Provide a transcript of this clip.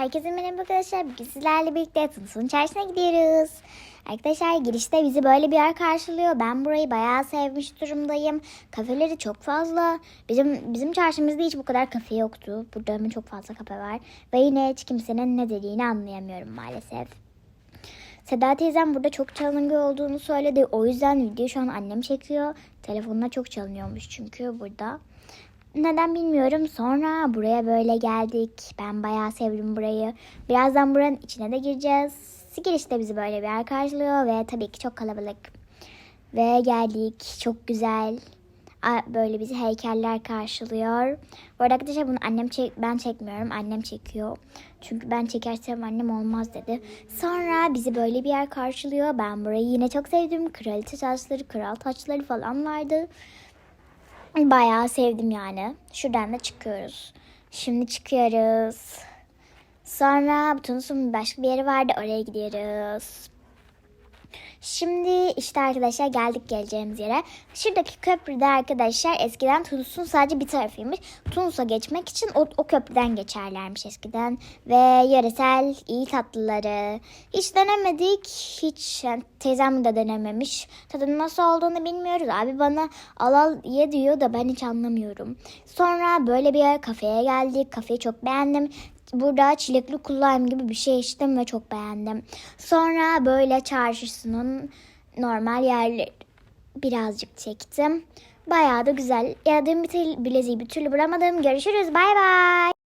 Herkese merhaba arkadaşlar. Bugün sizlerle birlikte Tunus'un çarşısına gidiyoruz. Arkadaşlar girişte bizi böyle bir yer karşılıyor. Ben burayı bayağı sevmiş durumdayım. Kafeleri çok fazla. Bizim bizim çarşımızda hiç bu kadar kafe yoktu. Burada çok fazla kafe var. Ve yine hiç kimsenin ne dediğini anlayamıyorum maalesef. Seda teyzem burada çok çalınıyor olduğunu söyledi. O yüzden videoyu şu an annem çekiyor. Telefonuna çok çalınıyormuş çünkü burada. Neden bilmiyorum. Sonra buraya böyle geldik. Ben bayağı sevdim burayı. Birazdan buranın içine de gireceğiz. Girişte bizi böyle bir yer karşılıyor ve tabii ki çok kalabalık. Ve geldik. Çok güzel. Böyle bizi heykeller karşılıyor. Bu arada arkadaşlar bunu annem çek ben çekmiyorum. Annem çekiyor. Çünkü ben çekersem annem olmaz dedi. Sonra bizi böyle bir yer karşılıyor. Ben burayı yine çok sevdim. Kraliçe taçları, kral taçları falan vardı. Bayağı sevdim yani. Şuradan da çıkıyoruz. Şimdi çıkıyoruz. Sonra Tunus'un başka bir yeri vardı. Oraya gidiyoruz. Şimdi işte arkadaşlar geldik geleceğimiz yere. Şuradaki köprüde arkadaşlar eskiden Tunus'un sadece bir tarafıymış. Tunus'a geçmek için o, o köprüden geçerlermiş eskiden. Ve yöresel iyi tatlıları. Hiç denemedik. Hiç yani teyzem de denememiş. Tadının nasıl olduğunu bilmiyoruz. Abi bana al al ye diyor da ben hiç anlamıyorum. Sonra böyle bir kafeye geldik. Kafeyi çok beğendim. Burada çilekli kullanım gibi bir şey içtim ve çok beğendim. Sonra böyle çarşısının normal yerleri birazcık çektim. Bayağı da güzel. Yaradığım bir bileziği bir türlü bulamadım. Görüşürüz. Bay bay.